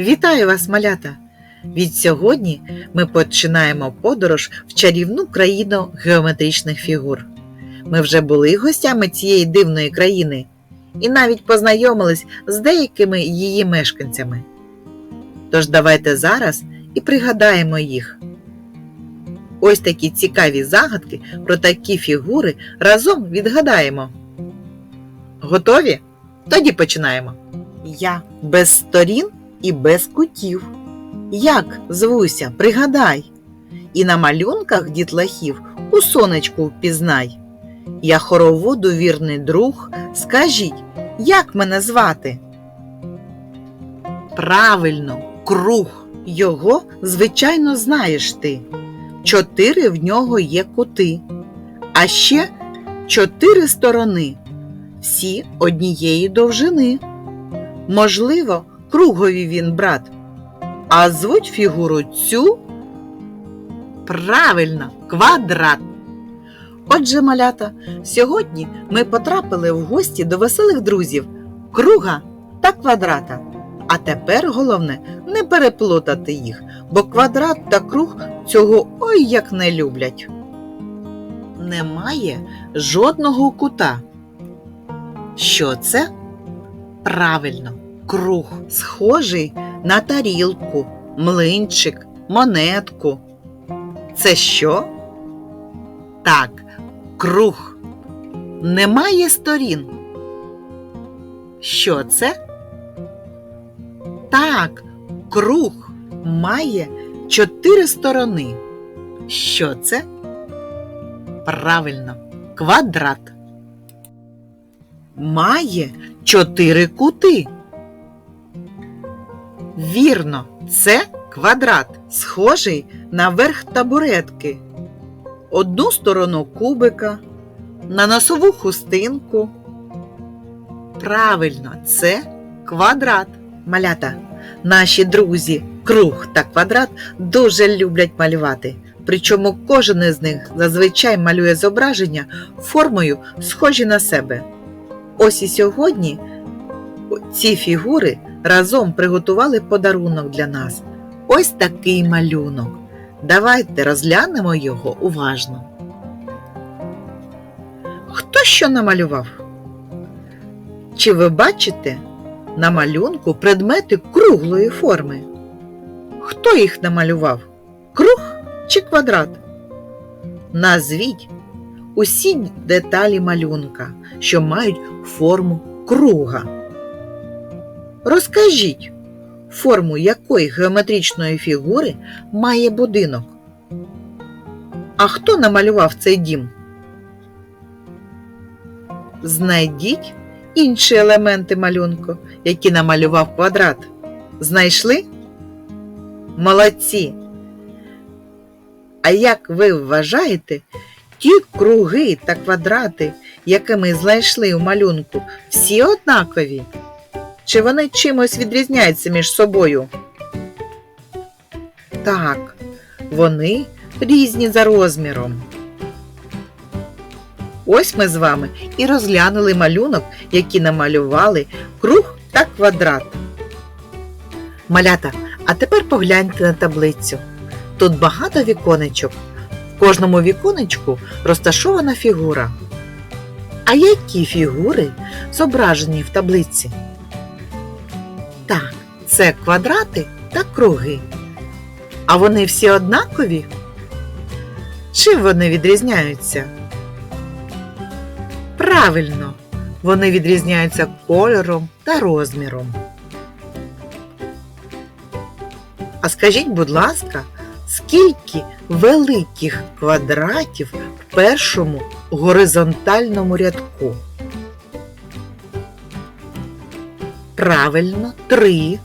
Вітаю вас, малята! Від сьогодні ми починаємо подорож в чарівну країну геометричних фігур. Ми вже були гостями цієї дивної країни і навіть познайомились з деякими її мешканцями. Тож давайте зараз і пригадаємо їх. Ось такі цікаві загадки про такі фігури разом відгадаємо. Готові? Тоді починаємо. Я без сторін і без кутів. Як звуся, пригадай, і на малюнках дітлахів у сонечку впізнай. Я хороводу вірний друг, скажіть, як мене звати? Правильно, круг. Його, звичайно, знаєш ти. Чотири в нього є кути, а ще чотири сторони, всі однієї довжини. Можливо, кругові він брат. А звуть фігуру цю правильно квадрат. Отже, малята, сьогодні ми потрапили в гості до веселих друзів круга та квадрата. А тепер головне не переплутати їх, бо квадрат та круг цього ой як не люблять. Немає жодного кута. Що це? Правильно, круг, схожий на тарілку, млинчик, монетку. Це що? Так, круг. Немає сторін. Що це? Так, круг має чотири сторони. Що це? Правильно, квадрат. Має чотири кути. Вірно, це квадрат, схожий на верх табуретки. Одну сторону кубика, на носову хустинку. Правильно, це квадрат. Малята. Наші друзі, круг та квадрат дуже люблять малювати. Причому кожен із них зазвичай малює зображення формою, схожі на себе. Ось і сьогодні ці фігури разом приготували подарунок для нас. Ось такий малюнок. Давайте розглянемо його уважно. Хто що намалював? Чи ви бачите на малюнку предмети круглої форми? Хто їх намалював? Круг чи квадрат? Назвіть усі деталі малюнка, що мають форму круга. Розкажіть, форму якої геометричної фігури має будинок. А хто намалював цей дім? Знайдіть інші елементи малюнку, які намалював квадрат. Знайшли? Молодці! А як ви вважаєте, ті круги та квадрати, які ми знайшли у малюнку, всі однакові? Чи вони чимось відрізняються між собою? Так, вони різні за розміром. Ось ми з вами і розглянули малюнок, який намалювали круг та квадрат. Малята, а тепер погляньте на таблицю. Тут багато віконечок. В кожному віконечку розташована фігура. А які фігури зображені в таблиці? Це квадрати та круги. А вони всі однакові? Чим вони відрізняються? Правильно, вони відрізняються кольором та розміром. А скажіть, будь ласка, скільки великих квадратів в першому горизонтальному рядку? Правильно, три.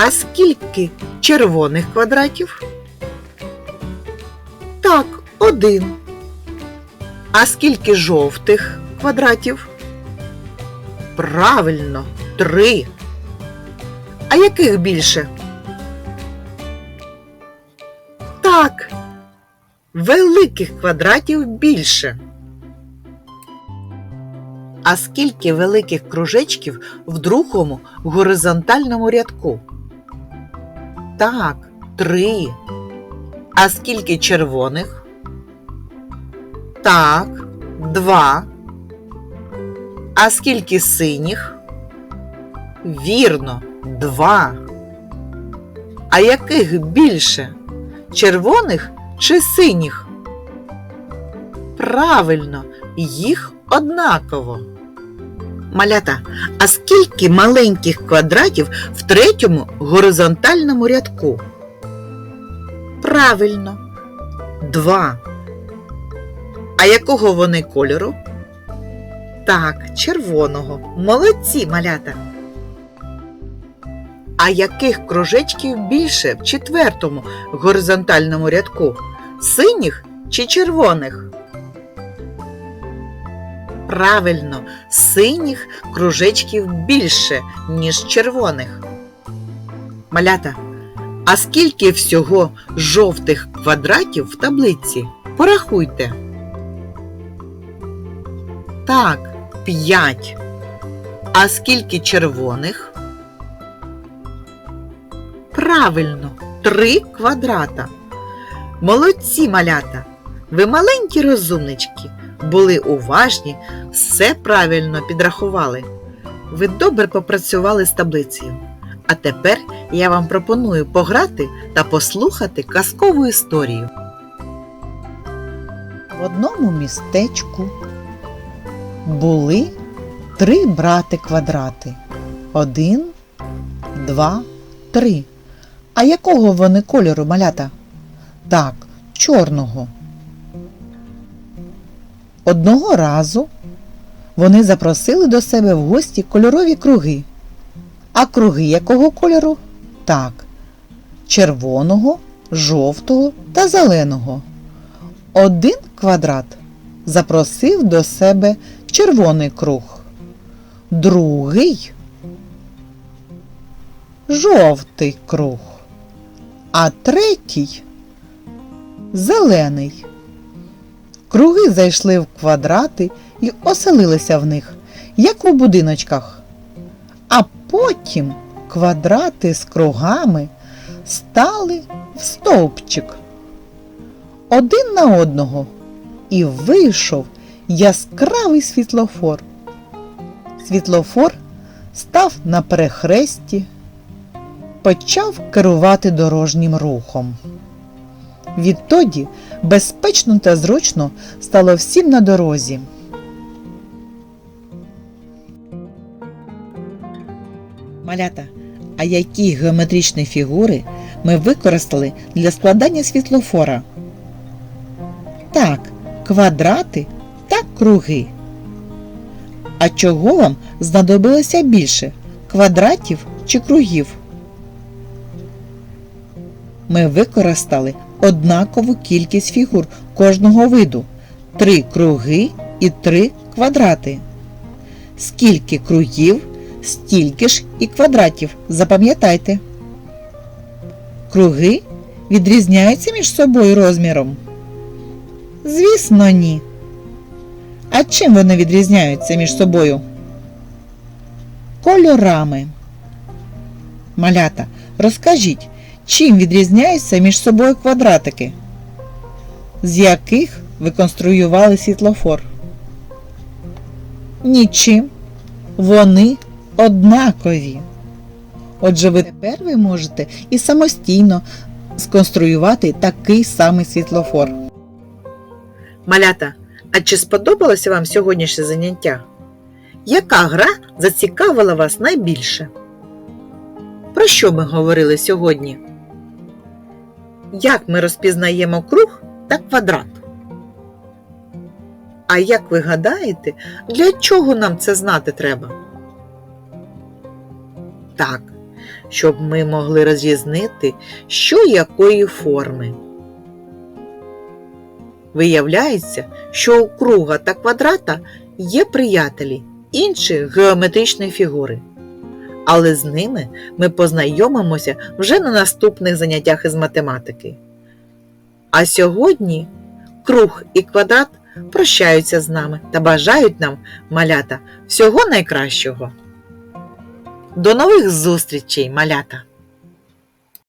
А скільки червоних квадратів? Так, один. А скільки жовтих квадратів? Правильно, три. А яких більше? Так, великих квадратів більше. А скільки великих кружечків в другому горизонтальному рядку? Так, три. А скільки червоних? Так, два. А скільки синіх? Вірно, два. А яких більше? Червоних чи синіх? Правильно, їх однаково. Малята, а скільки маленьких квадратів в третьому горизонтальному рядку? Правильно, два. А якого вони кольору? Так, червоного. Молодці, малята. А яких кружечків більше в четвертому горизонтальному рядку? Синіх чи червоних? Правильно, синіх кружечків більше, ніж червоних. Малята, а скільки всього жовтих квадратів в таблиці? Порахуйте. Так, п'ять. А скільки червоних? Правильно, три квадрата. Молодці малята! Ви маленькі розумнички, були уважні, все правильно підрахували. Ви добре попрацювали з таблицею. А тепер я вам пропоную пограти та послухати казкову історію. В одному містечку були три брати квадрати. Один, два, три. А якого вони кольору малята? Так, чорного. Одного разу вони запросили до себе в гості кольорові круги. А круги якого кольору? Так, червоного, жовтого та зеленого. Один квадрат запросив до себе червоний круг, другий жовтий круг, а третій зелений. Круги зайшли в квадрати і оселилися в них, як у будиночках. А потім квадрати з кругами стали в стовпчик один на одного, і вийшов яскравий світлофор. Світлофор став на перехресті, почав керувати дорожнім рухом. Відтоді безпечно та зручно стало всім на дорозі. Малята, а які геометричні фігури ми використали для складання світлофора? Так, квадрати та круги. А чого вам знадобилося більше квадратів чи кругів? Ми використали однакову кількість фігур кожного виду три круги і три квадрати. Скільки кругів, стільки ж і квадратів. Запам'ятайте. Круги відрізняються між собою розміром. Звісно, ні. А чим вони відрізняються між собою? Кольорами. Малята, розкажіть, чим відрізняються між собою квадратики? З яких ви конструювали світлофор? Нічим. Вони однакові. Отже, ви тепер ви можете і самостійно сконструювати такий самий світлофор. Малята, а чи сподобалося вам сьогоднішнє заняття? Яка гра зацікавила вас найбільше? Про що ми говорили сьогодні? Як ми розпізнаємо круг та квадрат? А як ви гадаєте, для чого нам це знати треба? Так, щоб ми могли розрізнити, що якої форми. Виявляється, що у круга та квадрата є приятелі, інші геометричні фігури. Але з ними ми познайомимося вже на наступних заняттях із математики. А сьогодні круг і квадрат прощаються з нами та бажають нам, малята, всього найкращого. До нових зустрічей, малята!